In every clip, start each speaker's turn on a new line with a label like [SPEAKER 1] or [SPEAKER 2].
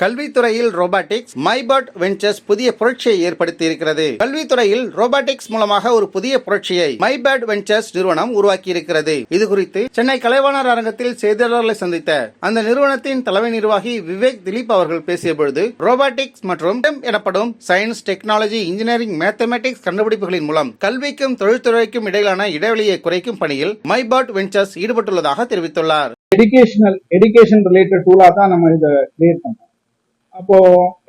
[SPEAKER 1] கல்வித்துறையில் robotics மைபாட் ventures புதிய புரட்சியை ஏற்படுத்தி இருக்கிறது கல்வித்துறையில் ரோபாட்டிக்ஸ் மூலமாக ஒரு புதிய புரட்சியை மைபாட் வெஞ்சர்ஸ் நிறுவனம் உருவாக்கி இருக்கிறது இது குறித்து சென்னை கலைவாணர் அரங்கத்தில் செய்தியாளர்களை சந்தித்த அந்த நிறுவனத்தின் தலைமை நிர்வாகி விவேக் திலீப் அவர்கள் பேசிய பொழுது ரோபாட்டிக்ஸ் மற்றும் எனப்படும் சயின்ஸ் டெக்னாலஜி இன்ஜினியரிங் மேத்தமேட்டிக்ஸ் கண்டுபிடிப்புகளின் மூலம் கல்விக்கும் தொழில்துறைக்கும் இடையிலான இடைவெளியை குறைக்கும் பணியில் மைபாட் வெஞ்சர்ஸ் ஈடுபட்டுள்ளதாக தெரிவித்துள்ளார்.
[SPEAKER 2] எஜுகேஷனல் எஜுகேஷன் ரிலேட்டட் டூலா தான் நம்ம இதை கிரியேட் பண்றோம். அப்போ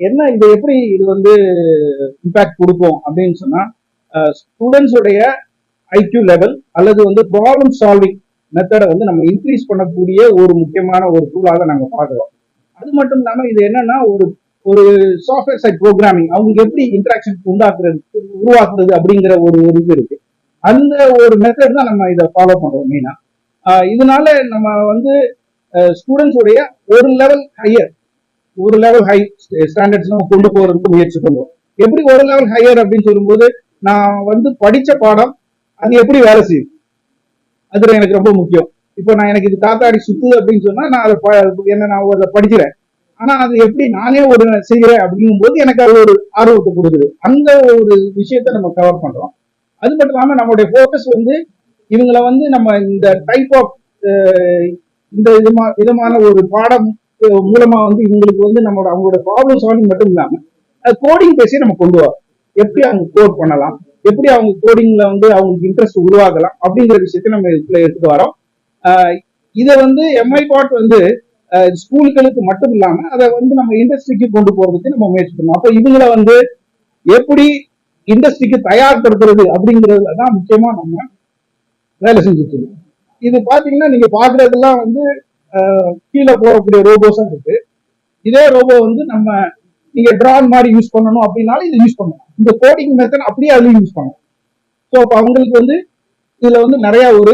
[SPEAKER 2] என்ன இது எப்படி இது வந்து இம்பாக்ட் கொடுக்கும் அப்படின்னு சொன்னா ஸ்டூடெண்ட்ஸுடைய ஐக்யூ லெவல் அல்லது வந்து ப்ராப்ளம் சால்விங் மெத்தடை வந்து நம்ம இன்க்ரீஸ் பண்ணக்கூடிய ஒரு முக்கியமான ஒரு டூலாக நாங்கள் பார்க்கலாம் அது மட்டும் இல்லாமல் இது என்னன்னா ஒரு ஒரு சாஃப்ட்வேர் சைட் ப்ரோக்ராமிங் அவங்களுக்கு எப்படி இன்ட்ராக்ஷன் உண்டாக்குறது உருவாக்குறது அப்படிங்கிற ஒரு ஒரு இது இருக்கு. அந்த ஒரு மெத்தட் தான் நம்ம இதை ஃபாலோ பண்றோம் மெயினா இதனால நம்ம வந்து ஸ்டூடெண்ட்ஸுடைய ஒரு லெவல் ஹையர் ஒரு லெவல் ஹை ஸ்டாண்டர்ட்ஸ் நம்ம கொண்டு போறதுக்கு முயற்சி பண்ணுவோம். எப்படி ஒரு லெவல் ஹையர் அப்படின்னு சொல்லும்போது நான் வந்து படிச்ச பாடம் அது எப்படி வேலை செய்யும்? அது எனக்கு ரொம்ப முக்கியம். இப்போ நான் எனக்கு இது தாத்தாடி சுத்துது அப்படின்னு சொன்னா நான் அதை என்ன நான் அதை படிக்கிறேன். ஆனா அது எப்படி நானே ஒரு செய்யறேன் அப்படிங்கும்போது எனக்கு அது ஒரு ஆர்வத்தை கொடுக்குது. அந்த ஒரு விஷயத்த நம்ம கவர் பண்றோம். அது மட்டும் இல்லாம நம்மளுடைய ஃபோக்கஸ் வந்து இவங்கள வந்து நம்ம இந்த டைப் ஆஃப் இந்த விதமா விதமான ஒரு பாடம் மூலமா வந்து இவங்களுக்கு வந்து நம்மளோட அவங்களோட ப்ராப்ளம் சால்விங் மட்டும் இல்லாம கோடிங் பேசி நம்ம கொண்டு வரோம் எப்படி அவங்க கோட் பண்ணலாம் எப்படி அவங்க கோடிங்ல வந்து அவங்களுக்கு இன்ட்ரெஸ்ட் உருவாக்கலாம் அப்படிங்கிற விஷயத்தை நம்ம இதுல எடுத்துட்டு வரோம். ஆஹ், இதை வந்து எம்ஐ பாட் வந்து ஸ்கூல்களுக்கு மட்டும் இல்லாம அதை வந்து நம்ம இண்டஸ்ட்ரிக்கு கொண்டு போறதுக்கு நம்ம முயற்சி பண்ணோம். அப்ப இவங்கள வந்து எப்படி இண்டஸ்ட்ரிக்கு தயார்படுத்துறது அப்படிங்கிறதுல தான் முக்கியமா நம்ம வேலை செஞ்சுட்டு இருக்கோம். இது பாத்தீங்கன்னா நீங்க பாக்குறதெல்லாம் வந்து கீழே போகக்கூடிய ரோபோஸும் இருக்கு. இதே ரோபோ வந்து நம்ம நீங்க ட்ரான் மாதிரி யூஸ் பண்ணணும் அப்படின்னாலும் இதை யூஸ் பண்ணலாம். இந்த கோடிங் மெத்தட் அப்படியே அதுலயும் யூஸ் பண்ணலாம். ஸோ அப்போ அவங்களுக்கு வந்து இதுல வந்து நிறைய ஒரு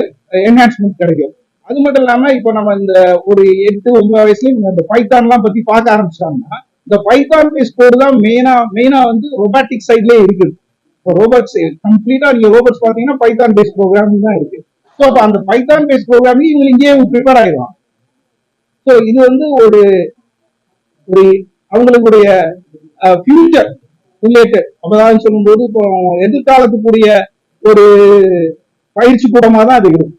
[SPEAKER 2] என்ஹான்ஸ்மெண்ட் கிடைக்கும். அது மட்டும் இல்லாம இப்போ நம்ம இந்த ஒரு எட்டு ஒன்பது வயசுலயும் இந்த பைத்தான்லாம் பத்தி பார்க்க ஆரம்பிச்சிட்டாங்கன்னா இந்த பைத்தான் பேஸ் கோடு தான் மெயினா மெயினா வந்து ரொபாட்டிக் சைட்லயே இருக்குது. இப்போ ரோபோட்ஸ் கம்ப்ளீட்டா நீங்க ரோபோட்ஸ் பாத்தீங்கன்னா பைத்தான் பேஸ் ப்ரோக்ராமிங் தான் இருக்கு. ஸோ அப்போ அந்த பைத்தான் பேஸ் ப்ரோக்ராமிங் இவங்க இங்கேயே ப்ரிப்பேர் ஆயிடும் ஸோ இது வந்து ஒரு ஒரு அவங்களுடைய ஃபியூச்சர் ரிலேட்டட் அப்பதான் சொல்லும்போது இப்போ எதிர்காலத்துக்குரிய ஒரு பயிற்சி கூடமா தான் அது இருக்கும்.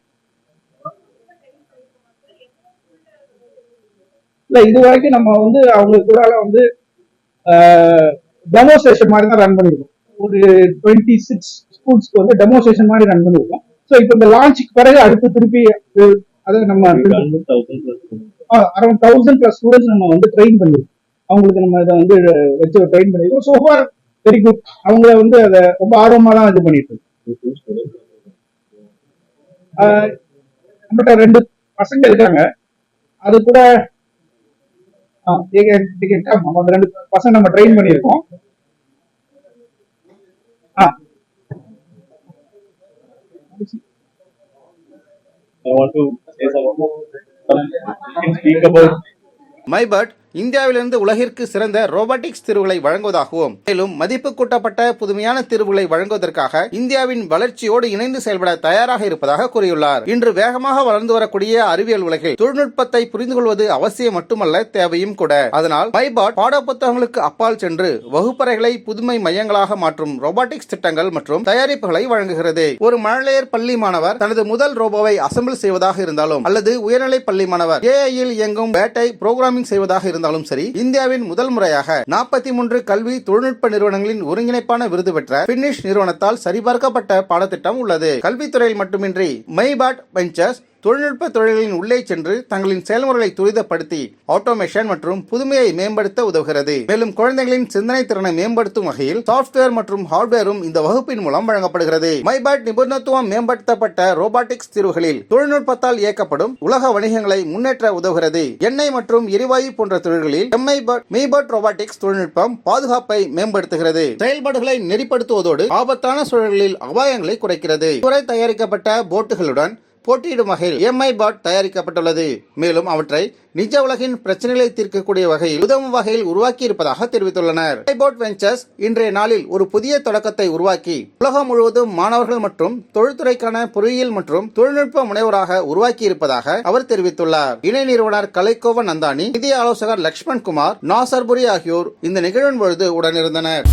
[SPEAKER 2] இல்ல இது வரைக்கும் நம்ம வந்து அவங்க கூட வந்து டெமோஸ்ட்ரேஷன் மாதிரி தான் ரன் பண்ணிருக்கோம். ஒரு டுவெண்ட்டி சிக்ஸ் ஸ்கூல்ஸ்க்கு வந்து டெமோஸ்ட்ரேஷன் மாதிரி ரன் பண்ணிருக்கோம். ஸோ இப்போ இந்த லான்ச்சுக்கு பிறகு அடுத்து திருப்பி அஹ், அதை நம்ம அரௌண்ட் தௌசண்ட் பிளஸ் ஸ்டூடெண்ட்ஸ் நம்ம வந்து ட்ரெயின் பண்ணிருக்கோம் அவங்களுக்கு நம்ம இதை வந்து வச்சு ட்ரெயின் பண்ணிருக்கோம் ஸோ ஃபார் வெரி குட் அவங்கள வந்து அதை ரொம்ப ஆர்வமா தான் இது பண்ணிட்டு நம்மகிட்ட ரெண்டு பசங்க இருக்காங்க. அது கூட அந்த ரெண்டு பசங்க நம்ம ட்ரெயின் பண்ணியிருக்கோம். ஆ.
[SPEAKER 3] I want to speak about
[SPEAKER 1] My butt இந்தியாவிலிருந்து உலகிற்கு சிறந்த ரோபோட்டிக்ஸ் தீர்வுகளை வழங்குவதாகவும் மேலும் மதிப்பு கூட்டப்பட்ட புதுமையான தீர்வுகளை வழங்குவதற்காக இந்தியாவின் வளர்ச்சியோடு இணைந்து செயல்பட தயாராக இருப்பதாக கூறியுள்ளார். இன்று வேகமாக வளர்ந்து வரக்கூடிய அறிவியல் உலகில் தொழில்நுட்பத்தை புரிந்து கொள்வது அவசியம் மட்டுமல்ல தேவையும் கூட. அதனால் மைபாட் புத்தகங்களுக்கு அப்பால் சென்று வகுப்பறைகளை புதுமை மையங்களாக மாற்றும் ரோபாட்டிக்ஸ் திட்டங்கள் மற்றும் தயாரிப்புகளை வழங்குகிறது. ஒரு மழலையர் பள்ளி மாணவர் தனது முதல் ரோபோவை அசெம்பிள் செய்வதாக இருந்தாலும் அல்லது உயர்நிலை பள்ளி மாணவர் ஏஐயில் இயங்கும் பேட்டை புரோகிராமிங் செய்வதாக இருந்தாலும் இருந்தாலும் சரி இந்தியாவின் முதல் முறையாக நாற்பத்தி மூன்று கல்வி தொழில்நுட்ப நிறுவனங்களின் ஒருங்கிணைப்பான விருது பெற்ற பின்னிஷ் நிறுவனத்தால் சரிபார்க்கப்பட்ட பாடத்திட்டம் உள்ளது. கல்வித்துறையில் மட்டுமின்றி மைபாட் வெஞ்சர்ஸ் தொழில்நுட்ப தொழில்களின் உள்ளே சென்று தங்களின் செயல்முறைகளை துரிதப்படுத்தி ஆட்டோமேஷன் மற்றும் புதுமையை மேம்படுத்த உதவுகிறது. மேலும் குழந்தைகளின் சிந்தனை திறனை மேம்படுத்தும் வகையில் சாஃப்ட்வேர் மற்றும் ஹார்ட்வேரும் இந்த வகுப்பின் மூலம் வழங்கப்படுகிறது. மைபாட் நிபுணத்துவம் மேம்படுத்தப்பட்ட ரோபாட்டிக்ஸ் தீர்வுகளில் தொழில்நுட்பத்தால் இயக்கப்படும் உலக வணிகங்களை முன்னேற்ற உதவுகிறது. எண்ணெய் மற்றும் எரிவாயு போன்ற தொழில்களில் எம்ஐபாட் மெய்பாட் ரோபாட்டிக்ஸ் தொழில்நுட்பம் பாதுகாப்பை மேம்படுத்துகிறது. செயல்பாடுகளை நெறிப்படுத்துவதோடு ஆபத்தான சூழல்களில் அபாயங்களை குறைக்கிறது. துறை தயாரிக்கப்பட்ட போட்டுகளுடன் போட்டியிடும் வகையில் எம்ஐ பாட் தயாரிக்கப்பட்டுள்ளது. மேலும் அவற்றை நிஜ உலகின் பிரச்சனைகளை தீர்க்கக்கூடிய வகையில் உதவும் வகையில் உருவாக்கி இருப்பதாக தெரிவித்துள்ளனர் பாட் வெஞ்சர்ஸ் இன்றைய நாளில் ஒரு புதிய தொடக்கத்தை உருவாக்கி உலகம் முழுவதும் மாணவர்கள் மற்றும் தொழில்துறைக்கான பொறியியல் மற்றும் தொழில்நுட்ப முனைவராக உருவாக்கி இருப்பதாக அவர் தெரிவித்துள்ளார். இணை நிறுவனர் கலைக்கோவன் நந்தானி நிதி ஆலோசகர் லக்ஷ்மண் குமார் நாசர்புரி ஆகியோர் இந்த நிகழ்வின் பொழுது உடனிருந்தனர்.